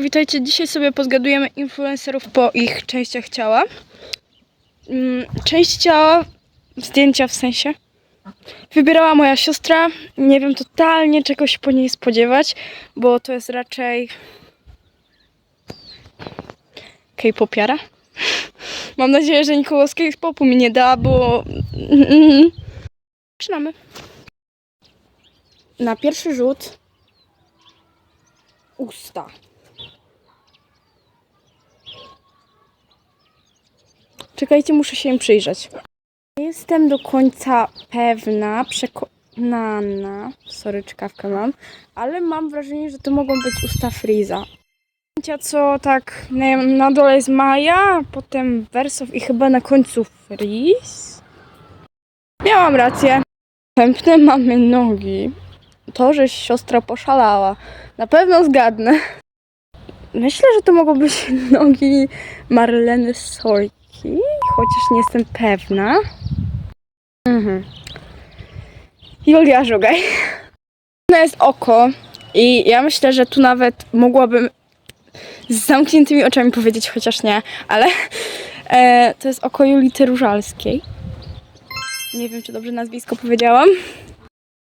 Witajcie, dzisiaj sobie pozgadujemy influencerów po ich częściach ciała. Mm, Część ciała, zdjęcia w sensie, wybierała moja siostra. Nie wiem totalnie czego się po niej spodziewać, bo to jest raczej K-popiara. Mam nadzieję, że nikogo z K-popu mi nie da, bo... Zaczynamy. Na pierwszy rzut usta. Czekajcie, muszę się im przyjrzeć. Nie jestem do końca pewna, przekonana. Sorry, czkawkę mam, ale mam wrażenie, że to mogą być usta Friza. Co tak nie wiem, na dole jest Maja, potem Wersow i chyba na końcu Friz. Miałam rację. Następne mamy nogi. To, że siostra poszalała. Na pewno zgadnę. Myślę, że to mogą być nogi Marleny Sojki, chociaż nie jestem pewna. Mhm. Julia Żugaj. To jest oko i ja myślę, że tu nawet mogłabym z zamkniętymi oczami powiedzieć, chociaż nie, ale e, to jest oko Julity Różalskiej. Nie wiem, czy dobrze nazwisko powiedziałam.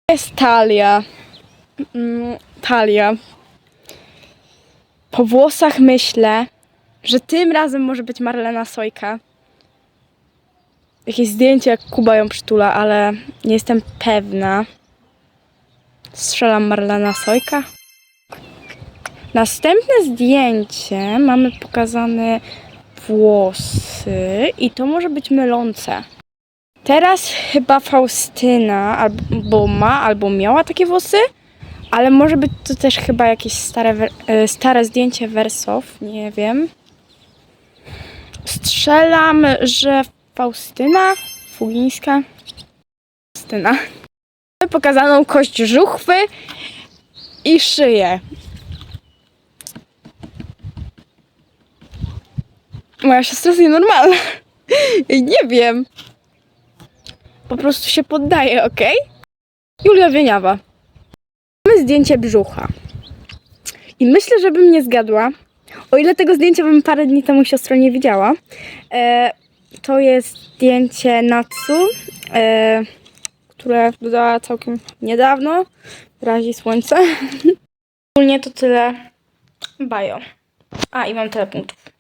To jest talia. Mm, talia. Po włosach myślę, że tym razem może być Marlena Sojka. Jakieś zdjęcie, jak Kuba ją przytula, ale nie jestem pewna. Strzelam Marlena Sojka. Następne zdjęcie mamy pokazane włosy i to może być mylące. Teraz chyba Faustyna albo ma, albo miała takie włosy, ale może być to też chyba jakieś stare, e, stare zdjęcie Wersow, nie wiem. Strzelam, że Faustyna Fugińska. Faustyna. Pokazaną kość żuchwy i szyję. Moja siostra jest nienormalna. Nie wiem. Po prostu się poddaje, ok? Julia Wieniawa. Mamy zdjęcie brzucha. I myślę, żebym nie zgadła, o ile tego zdjęcia bym parę dni temu siostrą nie widziała. E, to jest zdjęcie Natsu, e, które dodała całkiem niedawno. Razi słońce. Ogólnie to tyle. Bajo. A, i mam tyle punktów.